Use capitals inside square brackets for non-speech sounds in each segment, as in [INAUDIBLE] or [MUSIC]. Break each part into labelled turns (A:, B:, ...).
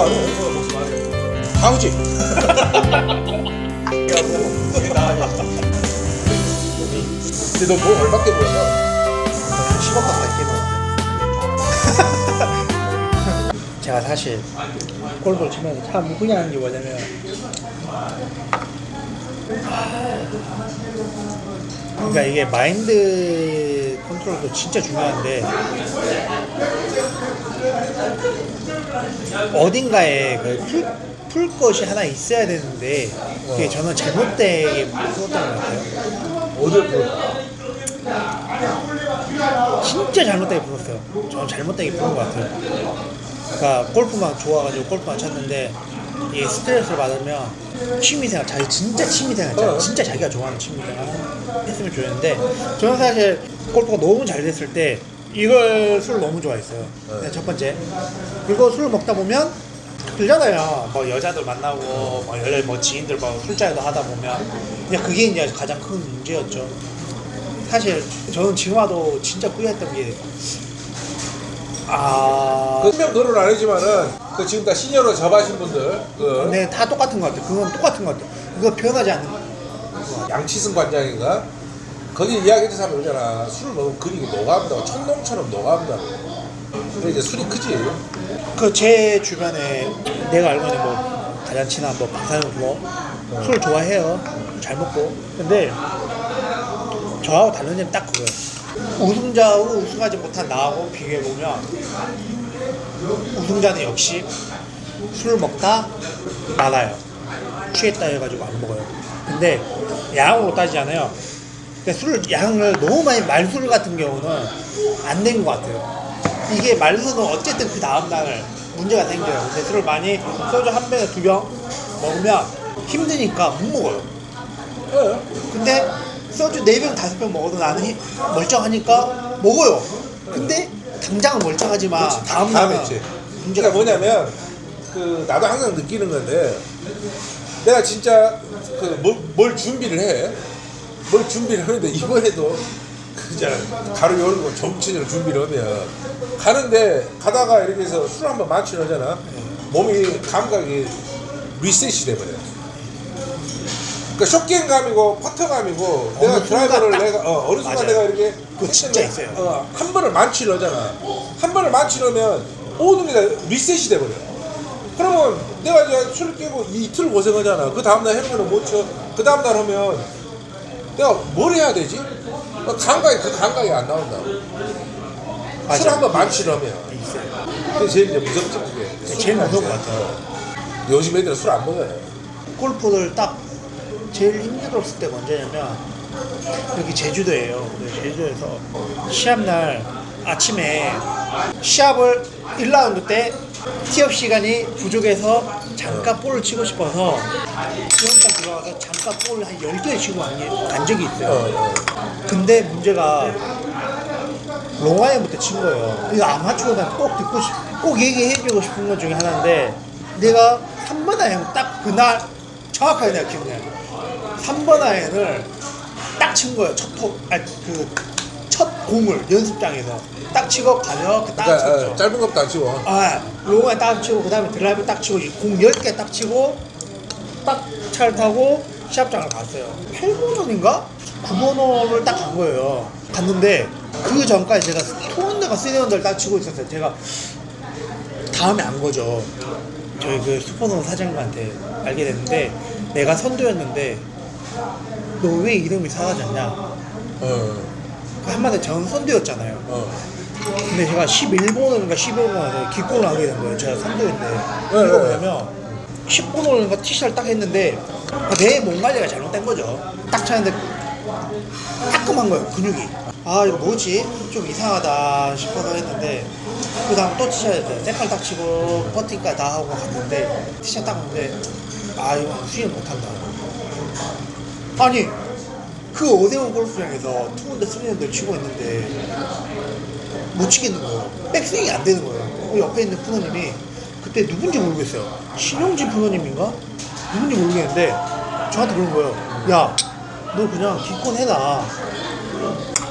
A: 안 해.
B: 가우지.
A: 근데 너 뭐 얼마 때문에
B: 10억 가까이 깨먹었대. [LAUGHS] 제가 사실 골프를 치면서 참 후회하는 게 뭐냐면 그러니까 이게 마인드 컨트롤도 진짜 중요한데 어딘가에 그 풀, 풀 것이 하나 있어야 되는데 그게 저는 잘못되게 풀었던 것 같아요.
A: 어딜 풀?
B: 진짜 잘못되게 불었어요. 저는 잘못되게 부른 것 같아요. 그러니까 골프만 좋아가지고 골프만 쳤는데 이 스트레스를 받으면 취미생활, 자기 진짜 취미생활, 있잖아요.
A: 어.
B: 진짜 자기가 좋아하는 취미생활 했으면 좋겠는데 저는 사실 골프가 너무 잘 됐을 때 이걸 술을 너무 좋아했어요.
A: 네.
B: 첫 번째. 그리고 술을 먹다 보면 들잖아요. 뭐 여자들 만나고 뭐 여자 뭐 지인들 뭐 술자리도 하다 보면 그냥 그게 이제 가장 큰 문제였죠. 사실 저는 지금 와도 진짜 후회했던 게 아.
A: 그 분명 노력을 안 했지만은 그 지금 다 시니어로 접하신 분들 그
B: 근데 다 똑같은 것 같아요. 그건 똑같은 것 같아요. 그거 변하지 않는
A: 양치승 관장인가 거기 이야기했던 사람이 그러잖아 술을 먹으면 근육이 녹아온다고 천농처럼 녹아온다고 근데 이제 술이 크지
B: 그 제 주변에 내가 알고 있는 뭐 가장 친한 뭐 박사님 뭐술 좋아해요. 잘 먹고. 근데 저하고 다른 점이 딱 그거예요. 우승자하고 우승하지 못한 나하고 비교해 보면 우승자는 역시 술을 먹다 말아요. 취했다 해가지고 안 먹어요. 근데 양으로 따지잖아요. 근데 술을 양을 너무 많이 말술 같은 경우는 안 된 것 같아요. 이게 말술은 어쨌든 그 다음 날 문제가 생겨요. 근데 술을 많이 소주 한 병에 두 병 먹으면 힘드니까 못 먹어요.
A: 예.
B: 근데 소주 네 병 다섯 병 먹어도 나는 힘- 멀쩡하니까 먹어요. 근데 당장은 멀쩡하지만
A: 그렇지.
B: 다음
A: 있지.
B: 문제가
A: 그러니까 뭐냐면 그 나도 항상 느끼는 건데 내가 진짜 그뭘 뭘 준비를 해. 뭘 준비를 하는데 이번에도 그냥 가루 열고 정치를 준비를 하면 가는데 가다가 이렇게 해서 술 한번 마시려잖아. 몸이 감각이 리셋이 돼버려. 그러니까 쇼게임감이고 퍼터감이고 내가 드라이버를
B: 딱-
A: 내가 어, 어느 순간
B: 맞아요.
A: 내가 이렇게
B: 그거 진짜 있어요.
A: 어, 한 번을 만취를 하잖아. 한 번을 만취를 하면 모든 게 다 리셋이 돼버려. 그러면 내가 이제 술 깨고 이틀 고생하잖아. 그 다음날 해놓으못 쳐. 그 다음날 하면 내가 뭘 해야 되지? 어, 감각이, 그 감각이 안 나온다고.
B: 맞아.
A: 술 한번 만취를 하면.
B: 있어요.
A: 그게 제일 이제 무섭지, 그게.
B: 제일 무서운
A: 것술
B: 같아요.
A: 요즘 애들은 술 안 먹어요.
B: 골프를 딱 제일 힘들었을 때가 언제냐면 여기 제주도예요. 제주도에서 시합날 아침에 시합을 1라운드 때 티업 시간이 부족해서 잠깐 볼을 치고 싶어서 시험장 들어가서 잠깐 볼을 한 10개 치고 간, 적이 있어요.
A: 어, 어.
B: 근데 문제가 롱아이부터 친 거예요. 이거 아마추어는 꼭 듣고 싶, 꼭 얘기해주고 싶은 것 중에 하나인데 내가 3번 아이언 딱 그날 정확하게 내가 기억나요. 3번 아이언을 딱 친 거예요. 첫 톡, 아니 그 첫 공을 연습장에서 딱 치고 가볍게 딱
A: 그러니까
B: 쳤죠.
A: 어, 짧은 것도 안 치고.
B: 아, 롱에 딱 치고 그 다음에 드라이브 딱 치고 공 10개 딱 치고 딱 차를 타고 시합장을 갔어요. 8번호인가? 9번호를 딱간 거예요. 갔는데 그 전까지 제가 투원더가 쓰리원더를 딱 치고 있었어요. 제가 다음에 안 거죠. 저희 그 슈퍼노 사장님한테 알게 됐는데 내가 선두였는데 너 왜 이름이 사라졌냐?
A: 어,
B: 그 한마디 전 선두였잖아요.
A: 어.
B: 근데 제가 11번호인가 12번호에서 기권을 하게 된 거예요. 제가 선두인데.
A: 네,
B: 이거
A: 네.
B: 뭐냐면 10번호인가 티샷을 딱 했는데 내 몸 관리가 잘못된 거죠. 딱 쳤는데 따끔한 거예요. 근육이. 아 이거 뭐지? 좀 이상하다 싶어서 했는데 그 다음 또 티샷 했어요. 딱 치고 퍼팅까지 다 하고 갔는데 티샷 딱 했는데 아 이거 수행 못한다. 아니 그 오세훈 골프장에서 투혼드 스리언드 치고 있는데 못 치겠는 거예요. 백스윙이 안 되는 거예요. 그 옆에 있는 프로님이 그때 누군지 모르겠어요. 신용진 프로님인가? 누군지 모르겠는데 저한테 그런 거예요. 야, 너 그냥 기권해라.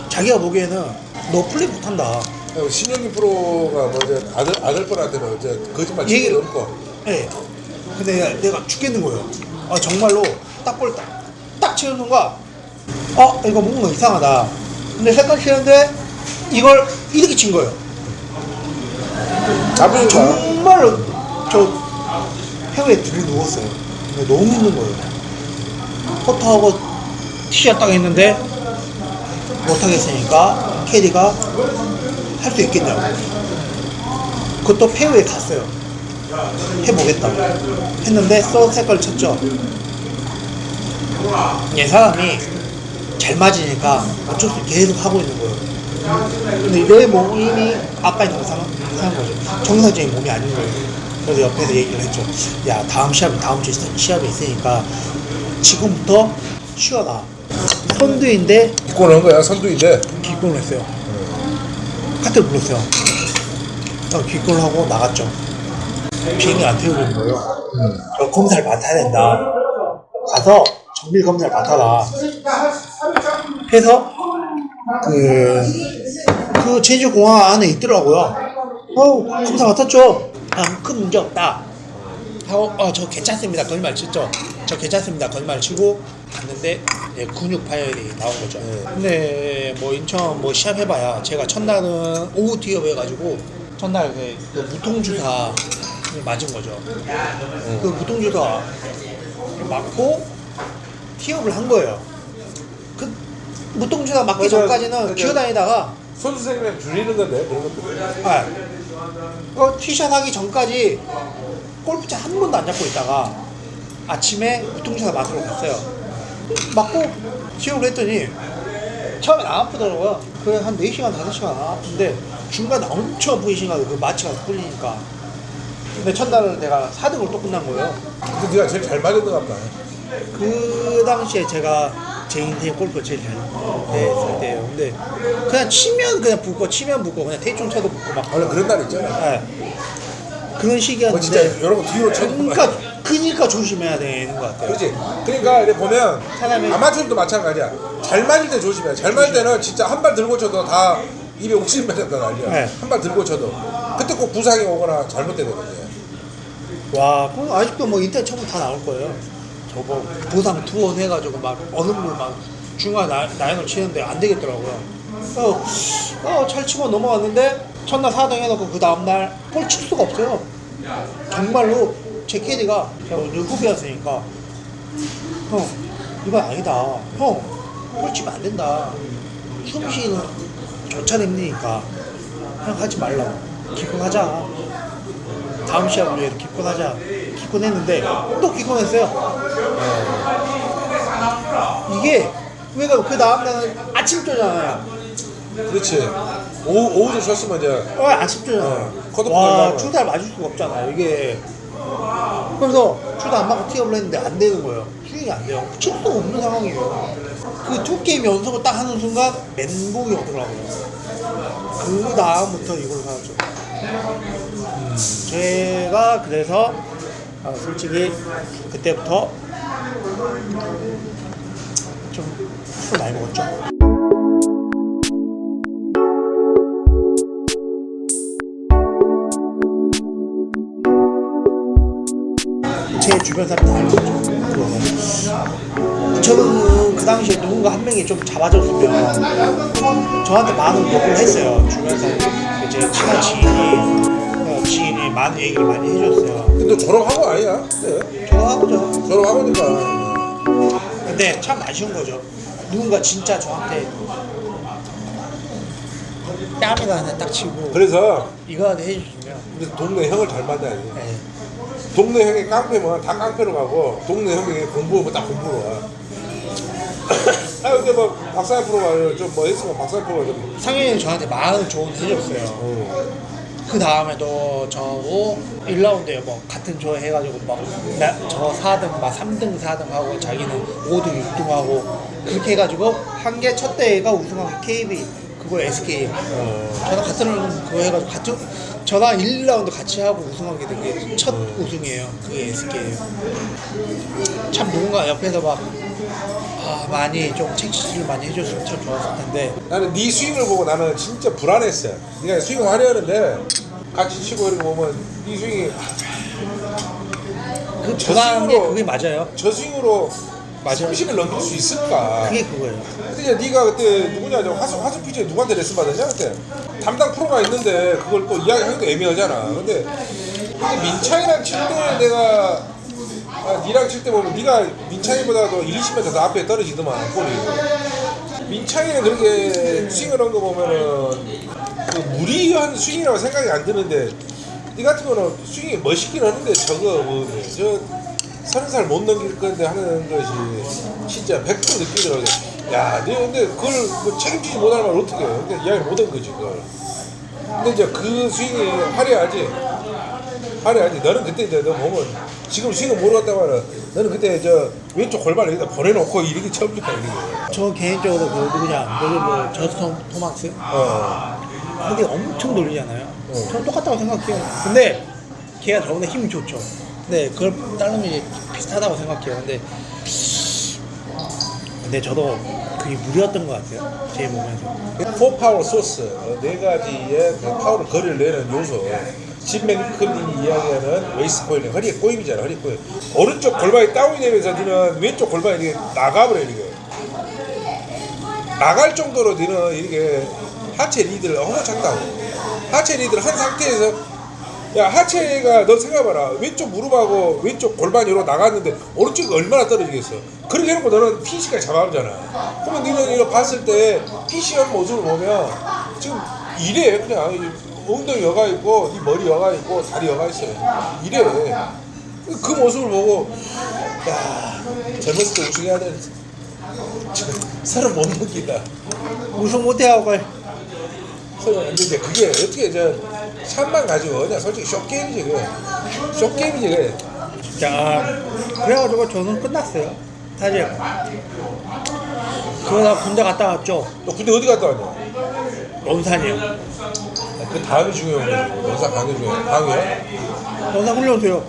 B: 자기가 보기에는 너 플레이 못한다.
A: 신영기 프로가 뭐 이제 아들 아들 뻘한테는 이제 거짓말
B: 얘기-
A: 치고 넘고
B: 예. 근데 내가 죽겠는 거예요. 아 정말로 딱볼 딱, 딱 치는 순간 어 이거 뭔가 이상하다. 근데 색깔 치는데 이걸 이렇게 친 거예요.
A: 나쁘니까.
B: 정말로 저 해외에 들이 누웠어요. 근데 너무 힘든 거예요. 퍼터하고 티샷 딱 했는데 못하겠으니까 캐리가 할 수 있겠냐고. 그것도 페어에 갔어요. 해보겠다고. 했는데 써 색깔 쳤죠. 얘 사람이 잘 맞으니까 어쩔 수 없이 계속 하고 있는 거예요. 근데 내 몸이 아까 있는 이상한 거죠. 정상적인 몸이 아닌 거예요. 그래서 옆에서 얘기를 했죠. 야 다음 시합이 다음 주 시합이 있으니까 지금부터 쉬어라. 선두인데
A: 기권 한 거야 선두인데.
B: 기권을 했어요. 카트를 불렀어요. 어, 기권을 하고 나갔죠. 비행기 안 태우고 있는 거예요. 어, 검사를 맡아야 된다. 가서 정밀 검사를 맡아라. 해서 그, 그 제주공항 안에 있더라고요. 어, 검사 맡았죠. 아, 큰 문제 없다. 하고, 어, 저 괜찮습니다. 거짓말 쳤죠. 저 괜찮습니다. 거짓말 치고 갔는데, 예, 근육 파열이 나온 거죠. 근데 뭐 인천 뭐 시합 해봐야 제가 첫날은 오후 티업 해가지고, 첫날 그, 그 무통주사 맞은 거죠. 그 무통주사 맞고 티업을 한 거예요. 그 무통주사 맞기
A: 맞아,
B: 전까지는
A: 맞아.
B: 기어다니다가
A: 선수 생명 줄이는 건데 그런 것도.
B: 아, 어, 티샷 하기 전까지 골프채 한 번도 안 잡고 있다가 아침에 무통샷 맞으러 갔어요. 맞고 시험을 했더니 처음엔 안 아프더라고요. 그래 한 4시간, 5시간 안 아픈데 중간에 엄청 아프신 거예요. 그 마취가 풀리니까. 근데 첫날은 내가 4등으로 또 끝난 거예요.
A: 근데 네가 제일 잘 맞은 것 같다.
B: 그 당시에 제가 제 인생 골프 제일 잘 했을 때예요. 근데 그냥 치면 그냥 붙고 치면 붙고 그냥 대충 쳐도 붙고 막
A: 원래 그런 날 있잖아.
B: 네. 그런
A: 뭐
B: 시기였는데
A: 진짜 여러 번 뒤로 쳐도
B: 그러니까 그러니까 조심해야 되는 것 같아요.
A: 그렇지. 그러니까 이렇게 보면
B: 사람이-
A: 아마추어도 마찬가지야. 잘 맞을 때 조심해. 잘 맞을 때는 진짜 한 발 들고 쳐도 다 입에 옥시즌 맞았다 난리야.
B: 네.
A: 한 발 들고 쳐도. 그때 꼭 부상이 오거나 잘못되거든요.
B: 와, 그럼 아직도 뭐 인터넷 쳐보면 다 나올 거예요. 저거 보상 투원 해가지고 막 얼음물 막 중간 나- 라인을 치는데 안 되겠더라고요. 어, 어, 잘 치고 넘어갔는데 첫날 4등 해놓고 그 다음날 볼 칠 수가 없어요. 정말로 제 캐디가 제가 후배였으니까 형 이건 아니다. 형볼 치면 안 된다. 숨 쉬는 조차 힘드니까 형 하지 말라고 기권하자. 다음 시합을 위해서 기권하자 기권했는데 또 기권했어요. 이게 왜냐면 그 다음 날은 아침조잖아요.
A: 그렇지. 오후, 오후도 쳤으면 이제.
B: 어, 아침조잖아요.
A: 어, 컷오프
B: 와. 주달 맞을 수가 없잖아요 이게. 그래서 주달 안 맞고 티업을 했는데 안 되는 거예요. 스윙이 안 돼요. 칠 수가 없는 상황이에요. 그 두 게임 연속을 딱 하는 순간 멘붕이 오더라고요. 그 다음부터 이걸 사왔죠 제가 그래서 아, 솔직히 그때부터 좀술 많이 먹었죠. 제 주변 사람 다 알고 있죠. 저는 그 당시에 누군가 한 명이 좀 잡아줬으면 저한테 많은 욕을 했어요. 주변 사람 제 친한 어, 지인이 많은 얘기를 많이 해줬어요.
A: 근데 졸업하고 아니야. 네.
B: 졸업하고죠.
A: 졸업하고니까.
B: 근데 참 아쉬운 거죠. 누군가 진짜 저한테 땀이가 하나 딱 치고
A: 그래서
B: 이거 하나 해주시면
A: 우리 동네 형을 잘 만나야지.
B: 네.
A: 동네 형이 깡패면 다 깡패로 가고 동네 형이 공부하면 딱 공부로 와. 아 근데 뭐 박사님 프로가 좀뭐 했으면 박사님 프로가 좀.
B: 상현이 저한테 많은 조언 해줬어요.
A: 어.
B: 그 다음에도 저하고 1라운드에 뭐 같은 조 해가지고 막저 4등 막 3등 4등 하고 자기는 5등 6등 하고 그렇게 해가지고 한 개 첫 대회가 우승한 게 KB 그거 SK
A: 어.
B: 저랑 같은 그거 해가지고 같은 저랑 1라운드 같이 하고 우승한 게 되게 첫 우승이에요. 그게 SK예요. 참 누군가 옆에서 막 아, 많이 좀 책임을 많이 해줬으면 참 좋았을 텐데
A: 나는 네 스윙을 보고 나는 진짜 불안했어. 네가 스윙을 하려는데 같이 치고 이렇게 보면 네 스윙이
B: 전환한 게
A: 저승으로
B: 그게 맞아요.
A: 저승으로
B: 맞아요.
A: 30을 넘길 수 있을까?
B: 그게 그거예요.
A: 근데 이제 네가 그때 누구냐 저 화수 화수 피지에 누구한테 레슨 받았냐 그때 담당 프로가 있는데 그걸 또 이야기하기도 애매하잖아. 근데 근데 민창이랑 칠때 내가 아, 니랑 칠 때 보면 네가 민창이보다도 1, 20m 더 앞에 떨어지더만 볼이. 민창이는 그렇게 스윙을 한 거 보면은 그 무리한 스윙이라고 생각이 안 드는데 니 같은 거는 스윙이 멋있긴 하는데 저거 뭐저 서른 살 못 넘길 건데 하는 것이 진짜 100% 느끼더라고요. 야, 너 근데 그걸 뭐 책임지지 못하는 말 어떻게 해? 근데 이야기 못한 거지, 그걸. 근데 이제 그 스윙이 화려하지. 화려하지. 너는 그때 이제 너 보면 지금 모르겠다고 하면 너는 그때 저 왼쪽 골반을 여기다 보내놓고 이렇게 쳐보니까 이렇게.
B: 저 개인적으로 그 누구냐, 여기 뭐 저스톤 토마스,
A: 어.
B: 근데 엄청 돌리잖아요.
A: 어.
B: 저는 똑같다고 생각해요. 근데 걔가 저보다 힘이 좋죠. 근데 그걸 따르면 이제 비슷하다고 생각해요. 근데 근데 저도 그게 무리였던 것 같아요. 제 보면서.
A: 포 파워 소스 어, 네 가지의 그 파워를 거리를 내는 요소 진 맥클린이 이야기하는 웨이스 코일링 허리에 꼬임이잖아 허리 꼬임. 오른쪽 골반이 다운이 되면서 너는 왼쪽 골반이 이렇게 나가버려 이렇게. 나갈 정도로 너는 이렇게 하체 리드를 너무 작다고. 하체 리드를 한 상태에서 야 하체가 너 생각해봐라. 왼쪽 무릎하고 왼쪽 골반이 로 나갔는데 오른쪽이 얼마나 떨어지겠어. 그렇게 해놓고 너는 PC까지 잡아오잖아. 그러면 너는 이거 봤을 때 PC 한 모습을 보면 지금 이래 그냥. 이 엉덩이 여가 있고 네 머리 여가 있고 다리 여가 있어요 이래 그 모습을 보고 야 젊었을 때 우승해야 되는데 [LAUGHS] 서른 못 넘긴다
B: 우승 못해 하고 걸.
A: 근데 이제 그게 어떻게 저 샷만 가지고 그냥 솔직히 쇼게임이지 그게 쇼게임이지 그게
B: 자, 그래가지고 저는 끝났어요. 사실. 그러다 군대 갔다 왔죠.
A: 너 군대 어디 갔다 왔냐?
B: 원산이요.
A: 그 다음이 중요한 거지. 연사 강의 중에 강의야?
B: 원산 훈련소요.